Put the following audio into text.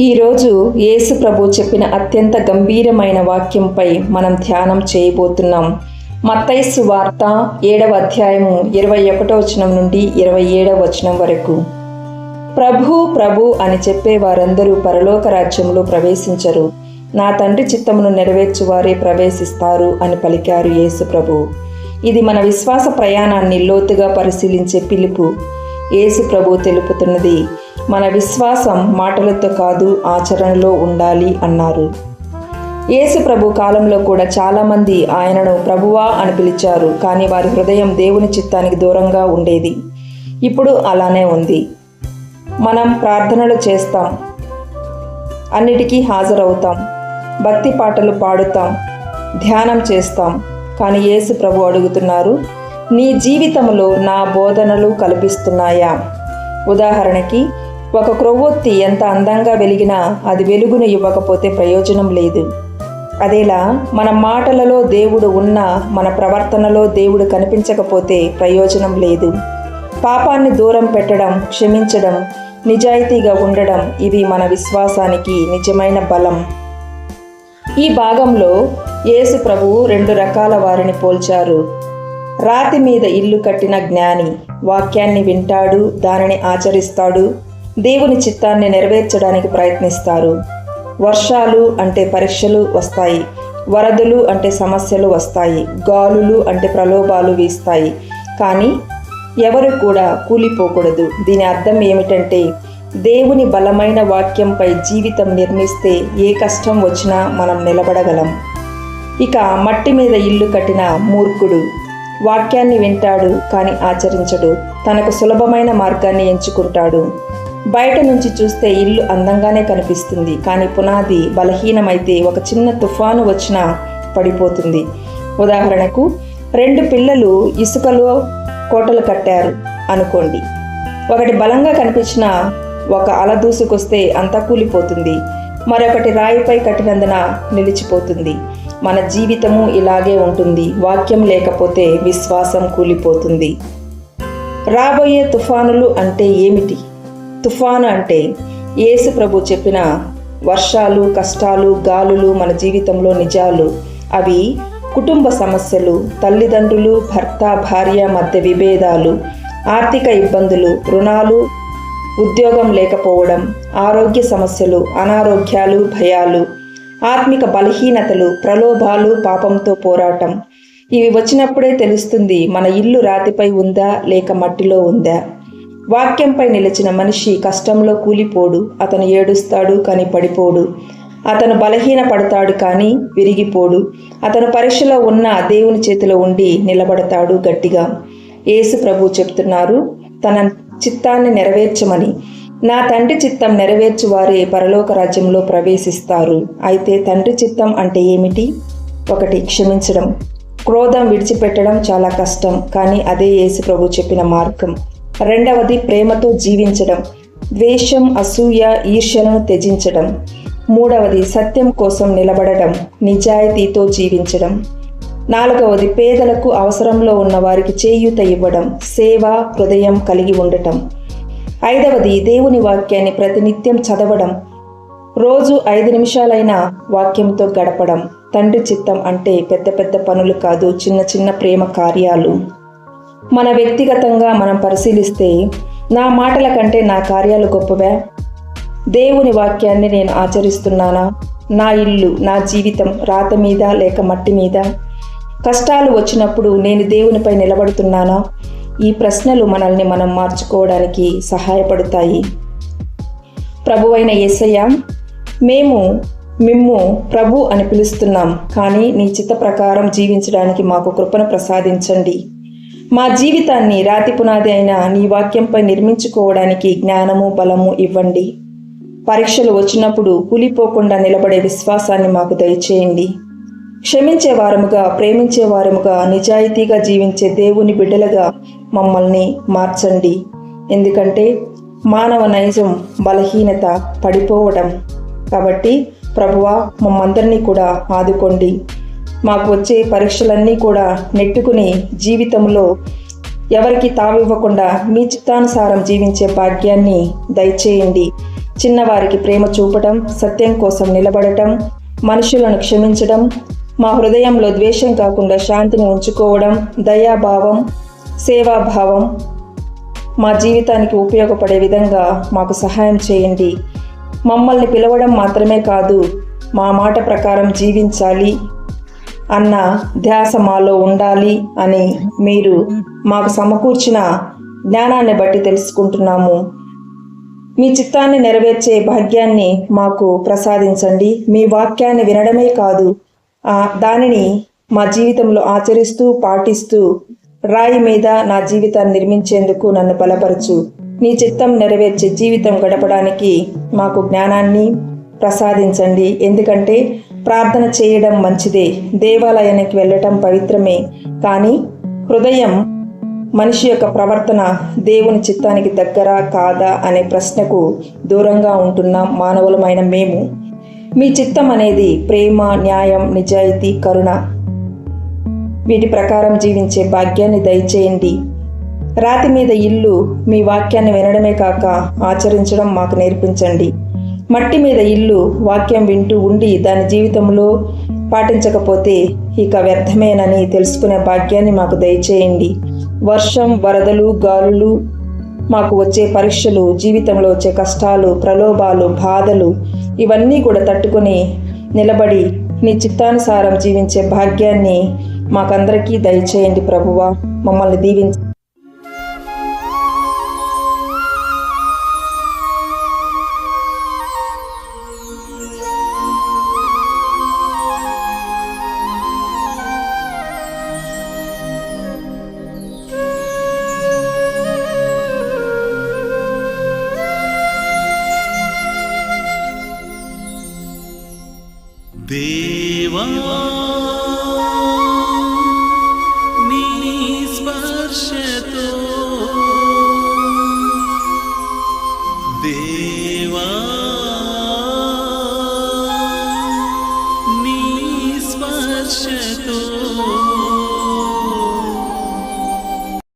ఈరోజు యేసు ప్రభు చెప్పిన అత్యంత గంభీరమైన వాక్యంపై మనం ధ్యానం చేయబోతున్నాం. మత్తైసు వార్త ఏడవ అధ్యాయము ఇరవై ఒకటో వచనం నుండి ఇరవై ఏడవ వచనం వరకు. ప్రభు ప్రభు అని చెప్పే వారందరూ పరలోక రాజ్యంలో ప్రవేశించరు. నా తండ్రి చిత్తమును నెరవేర్చువారే ప్రవేశిస్తారు అని పలికారు యేసు ప్రభు. ఇది మన విశ్వాస ప్రయాణాన్ని లోతుగా పరిశీలించే పిలుపు. యేసు ప్రభు తెలుపుతున్నది మన విశ్వాసం మాటలతో కాదు ఆచరణలో ఉండాలి అన్నారు. యేసు ప్రభు కాలంలో కూడా చాలామంది ఆయనను ప్రభువా అని పిలిచారు కానీ వారి హృదయం దేవుని చిత్తానికి దూరంగా ఉండేది. ఇప్పుడు అలానే ఉంది. మనం ప్రార్థనలు చేస్తాం. అన్నిటికీ హాజరవుతాం. భక్తి పాటలు పాడుతాం. ధ్యానం చేస్తాం. కానీ యేసు ప్రభు అడుగుతున్నారు నీ జీవితంలో నా బోధనలు కల్పిస్తున్నాయా? ఉదాహరణకి ఒక క్రొవ్వొత్తి ఎంత అందంగా వెలిగినా అది వెలుగును ఇవ్వకపోతే ప్రయోజనం లేదు. అదేలా మన మాటలలో దేవుడు ఉన్నా మన ప్రవర్తనలో దేవుడు కనిపించకపోతే ప్రయోజనం లేదు. పాపాన్ని దూరం పెట్టడం క్షమించడం నిజాయితీగా ఉండడం ఇవి మన విశ్వాసానికి నిజమైన బలం. ఈ భాగంలో యేసు ప్రభువు రెండు రకాల వారిని పోల్చారు. రాతి మీద ఇల్లు కట్టిన జ్ఞాని వాక్యాన్ని వింటాడు దానిని ఆచరిస్తాడు దేవుని చిత్తాన్ని నెరవేర్చడానికి ప్రయత్నిస్తారు. వర్షాలు అంటే పరీక్షలు వస్తాయి. వరదలు అంటే సమస్యలు వస్తాయి. గాలులు అంటే ప్రలోభాలు వీస్తాయి. కానీ ఎవరు కూడా కూలిపోకూడదు. దీని అర్థం ఏమిటంటే దేవుని బలమైన వాక్యంపై జీవితం నిర్మిస్తే ఏ కష్టం వచ్చినా మనం నిలబడగలం. ఇక మట్టి మీద ఇల్లు కట్టిన మూర్ఖుడు. వాక్యాన్ని వింటాడు కానీ ఆచరించడు. తనకు సులభమైన మార్గాన్ని ఎంచుకుంటాడు. బయట నుంచి చూస్తే ఇల్లు అందంగానే కనిపిస్తుంది కానీ పునాది బలహీనమైతే ఒక చిన్న తుఫాను వచ్చినా పడిపోతుంది. ఉదాహరణకు రెండు పిల్లలు ఇసుకలో కోటలు కట్టారు అనుకోండి. ఒకటి బలంగా కనిపించిన ఒక అల దూసుకొస్తే అంతా కూలిపోతుంది. మరొకటి రాయిపై కట్టినందున నిలిచిపోతుంది. మన జీవితము ఇలాగే ఉంటుంది వాక్యం లేకపోతే విశ్వాసం కూలిపోతుంది. రాబోయే తుఫానులు అంటే ఏమిటి? తుఫాను అంటే యేసు ప్రభు చెప్పిన వర్షాలు కష్టాలు గాలులు మన జీవితంలో నిజాలు. అవి కుటుంబ సమస్యలు తల్లిదండ్రులు భర్త భార్య మధ్య విభేదాలు ఆర్థిక ఇబ్బందులు రుణాలు ఉద్యోగం లేకపోవడం ఆరోగ్య సమస్యలు అనారోగ్యాలు భయాలు ఆత్మిక బలహీనతలు ప్రలోభాలు పాపంతో పోరాటం. ఇవి వచ్చినప్పుడే తెలుస్తుంది మన ఇల్లు రాతిపై ఉందా లేక మట్టిలో ఉందా? వాక్యంపై నిలిచిన మనిషి కష్టంలో కూలిపోడు అతను ఏడుస్తాడు కానీ పడిపోడు. అతను బలహీన పడతాడు కానీ విరిగిపోడు. అతను పరీక్షలో ఉన్న దేవుని చేతిలో ఉండి నిలబడతాడు గట్టిగా. యేసు ప్రభు చెప్తున్నారు తన చిత్తాన్ని నెరవేర్చమని. నా తండ్రి చిత్తం నెరవేర్చు వారే పరలోక రాజ్యంలో ప్రవేశిస్తారు. అయితే తండ్రి చిత్తం అంటే ఏమిటి? ఒకటి క్షమించడం. క్రోధం విడిచిపెట్టడం చాలా కష్టం కానీ అదే యేసు ప్రభు చెప్పిన మార్గం. రెండవది ప్రేమతో జీవించడం ద్వేషం అసూయ ఈర్ష్యలను త్యజించడం. మూడవది సత్యం కోసం నిలబడడం నిజాయితీతో జీవించడం. నాలుగవది పేదలకు అవసరంలో ఉన్న వారికి చేయూత ఇవ్వడం సేవ హృదయం కలిగి ఉండటం. ఐదవది దేవుని వాక్యాన్ని ప్రతినిత్యం చదవడం రోజు ఐదు నిమిషాలైనా వాక్యంతో గడపడం. తండ్రి చిత్తం అంటే పెద్ద పెద్ద పనులు కాదు చిన్న చిన్న ప్రేమ కార్యాలు. మన వ్యక్తిగతంగా మనం పరిశీలిస్తే నా మాటల కంటే నా కార్యాలు గొప్పవే. దేవుని వాక్యాన్ని నేను ఆచరిస్తున్నానా? నా ఇల్లు నా జీవితం రాత మీద లేక మట్టి మీద? కష్టాలు వచ్చినప్పుడు నేను దేవునిపై నిలబడుతున్నానా? ఈ ప్రశ్నలు మనల్ని మనం మార్చుకోవడానికి సహాయపడతాయి. ప్రభువైన యేసయ్య మేము మిమ్ము ప్రభు అని పిలుస్తున్నాం కానీ నీ చిత్త ప్రకారం జీవించడానికి మాకు కృపను ప్రసాదించండి. మా జీవితాన్ని రాతి పునాది అయిన నీ వాక్యంపై నిర్మించుకోవడానికి జ్ఞానము బలము ఇవ్వండి. పరీక్షలు వచ్చినప్పుడు కూలిపోకుండా నిలబడే విశ్వాసాన్ని మాకు దయచేయండి. క్షమించే వారముగా ప్రేమించే వారముగా నిజాయితీగా జీవించే దేవుని బిడ్డలుగా మమ్మల్ని మార్చండి. ఎందుకంటే మానవ నైజం బలహీనత పడిపోవడం. కాబట్టి ప్రభువా మమ్మందరినీ కూడా ఆదుకోండి. మాకు వచ్చే పరీక్షలన్నీ కూడా నెట్టుకుని జీవితంలో ఎవరికి తావివ్వకుండా మీ చిత్తానుసారం జీవించే భాగ్యాన్ని దయచేయండి. చిన్నవారికి ప్రేమ చూపటం సత్యం కోసం నిలబడటం మనుషులను క్షమించడం మా హృదయంలో ద్వేషం కాకుండా శాంతిని ఉంచుకోవడం దయాభావం సేవాభావం మా జీవితానికి ఉపయోగపడే విధంగా మాకు సహాయం చేయండి. మమ్మల్ని పిలవడం మాత్రమే కాదు మా మాట ప్రకారం జీవించాలి. అన్న ధ్యాస మాలో ఉండాలి అని మీరు మాకు సమకూర్చిన జ్ఞానాన్ని బట్టి తెలుసుకుంటున్నాము. మీ చిత్తాన్ని నెరవేర్చే భాగ్యాన్ని మాకు ప్రసాదించండి. మీ వాక్యాన్ని వినడమే కాదు దానిని మా జీవితంలో ఆచరిస్తూ పాటిస్తూ రాయి మీద నా జీవితాన్ని నిర్మించేందుకు నన్ను బలపరచు. నీ చిత్తం నెరవేర్చే జీవితం గడపడానికి మాకు జ్ఞానాన్ని ప్రసాదించండి. ఎందుకంటే ప్రార్థన చేయడం మంచిదే. దేవాలయానికి వెళ్ళటం పవిత్రమే. కానీ హృదయం మనిషి యొక్క ప్రవర్తన దేవుని చిత్తానికి దగ్గర కాదా అనే ప్రశ్నకు దూరంగా ఉంటున్న మానవులమైన మేము. మీ చిత్తం అనేది ప్రేమ న్యాయం నిజాయితీ కరుణ. వీటి ప్రకారం జీవించే భాగ్యాన్ని దయచేయండి. రాతి మీద ఇల్లు మీ వాక్యాన్ని వినడమే కాక ఆచరించడం మాకు నేర్పించండి. మట్టి మీద ఇల్లు వాక్యం వింటూ ఉండి దాని జీవితంలో పాటించకపోతే ఇక వ్యర్థమేనని తెలుసుకునే భాగ్యాన్ని మాకు దయచేయండి. వర్షం వరదలు గాలులు మాకు వచ్చే పరీక్షలు జీవితంలో వచ్చే కష్టాలు ప్రలోభాలు బాధలు ఇవన్నీ కూడా తట్టుకొని నిలబడి నీ చిత్తానుసారం జీవించే భాగ్యాన్ని మాకందరికీ దయచేయండి ప్రభువా. మమ్మల్ని దీవించ Oh.